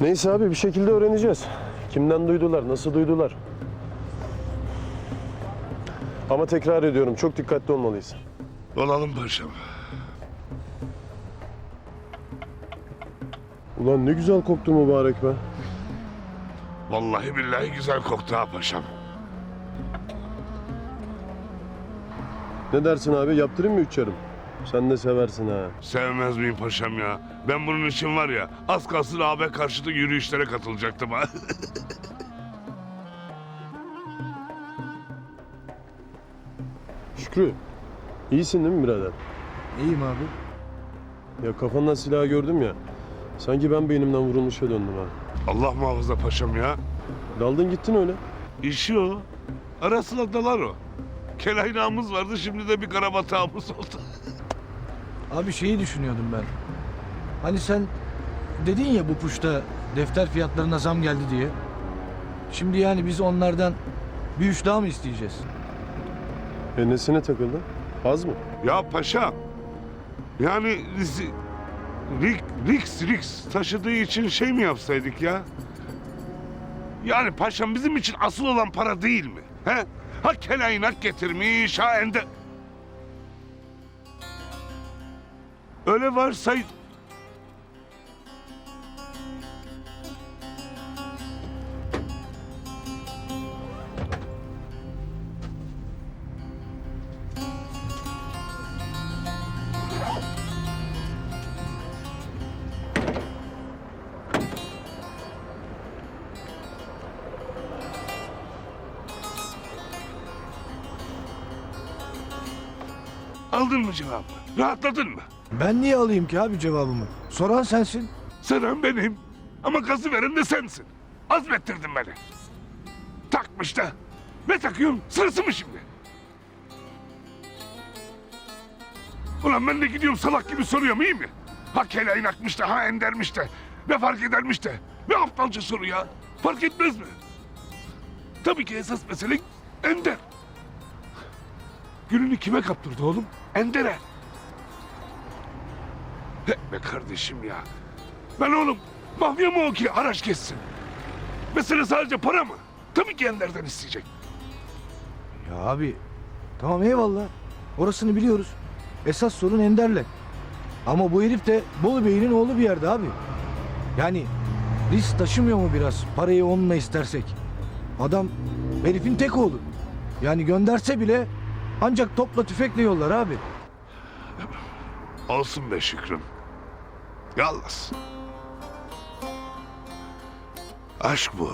Neyse abi bir şekilde öğreneceğiz. Kimden duydular, nasıl duydular. Ama tekrar ediyorum çok dikkatli olmalıyız. Olalım paşam. Ulan ne güzel koktu mübarek be. Vallahi billahi güzel koktu ha paşam. Ne dersin abi yaptırayım mı üç yarım? Sen de seversin ha. Sevmez miyim paşam ya? Ben bunun için var ya az kalsın AB karşıtı yürüyüşlere katılacaktım ha. Şükrü, iyisin değil mi birader? İyiyim abi. Ya kafandan silahı gördüm ya. Sanki ben beynimden vurulmuşa döndüm ha. Allah muhafaza paşam ya. Daldın gittin öyle. İşi o. Ara sıra dalar o. Kelaynağımız vardı şimdi de bir karabatağımız oldu. Abi şeyi düşünüyordum ben. Hani sen dedin ya bu puşta defter fiyatlarına zam geldi diye. Şimdi yani biz onlardan bir üç daha mı isteyeceğiz? E nesine takıldın? Az mı? Ya paşa. Yani risk, risk, risk taşıdığı için şey mi yapsaydık ya? Yani paşam bizim için asıl olan para değil mi? He? Ha kelaynak getirmiş, ha ende... Öyle varsay... Aldın mı cevabı? Rahatladın mı? Ben niye alayım ki abi cevabımı? Soran sensin. Senem benim. Ama gazı veren de sensin. Azmettirdin beni. Takmış da. Ne takıyorsun? Sırası mı şimdi? Ulan ben de gidiyorum salak gibi soruyorum iyi mi? Ha kelaynakmış da ha endermiş de. Ne fark edermiş de. Ne aptalca soru ya. Fark etmez mi? Tabii ki esas mesele ender. Gülünü kime kaptırdı oğlum? Ender'e. He be kardeşim ya. Ben oğlum mafya mı o ki haraç kessin? Mesele sadece para mı? Tabii ki Ender'den isteyecek. Ya abi tamam eyvallah. Orasını biliyoruz. Esas sorun Ender'le. Ama bu herif de Bolu Bey'in oğlu bir yerde abi. Yani risk taşımıyor mu biraz parayı onunla istersek? Adam herifin tek oğlu. Yani gönderse bile ancak topla tüfekle yollar abi. Olsun be Şükrüm. Yalnız. Aşk bu.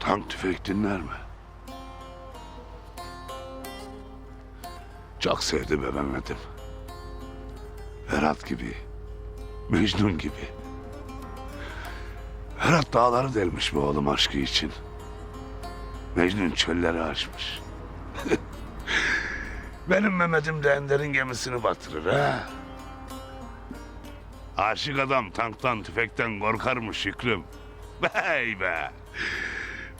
Tank tüfek dinler mi? Çok sevdi be Mehmet'im. Ferhat gibi. Mecnun gibi. Ferhat dağları delmiş bu oğlum aşkı için. Mecnun çölleri aşmış. Benim Mehmet'im de Ender'in gemisini batırır ha. Aşık adam tanktan tüfekten korkarmış Şükrüm. Bey be.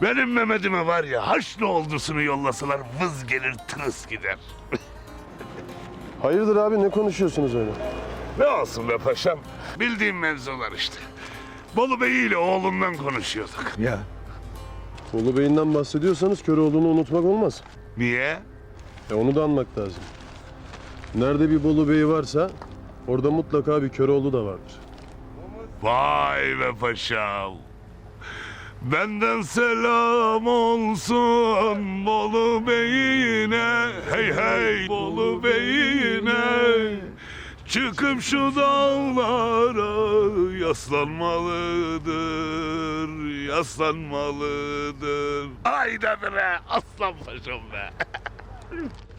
Benim Mehmet'ime var ya Haçlı ordusunu yollasalar vız gelir tırıs gider. Hayırdır abi ne konuşuyorsunuz öyle? Ne olsun be paşam. Bildiğim mevzular işte. Bolu Bey ile oğlundan konuşuyorduk. Ya Ulu Bey'inden bahsediyorsanız Köroğlu'nu unutmak olmaz. Niye? E onu da anmak lazım. Nerede bir Bolu Bey varsa orada mutlaka bir Köroğlu da vardır. Vay be paşam. Benden selam olsun Bolu Bey'ine Hey hey Bolu Bey'ine Çıkıp şu dağlara yaslanmalıdır Yaslanmalıdır Hayda bre aslan paşam be Ugh!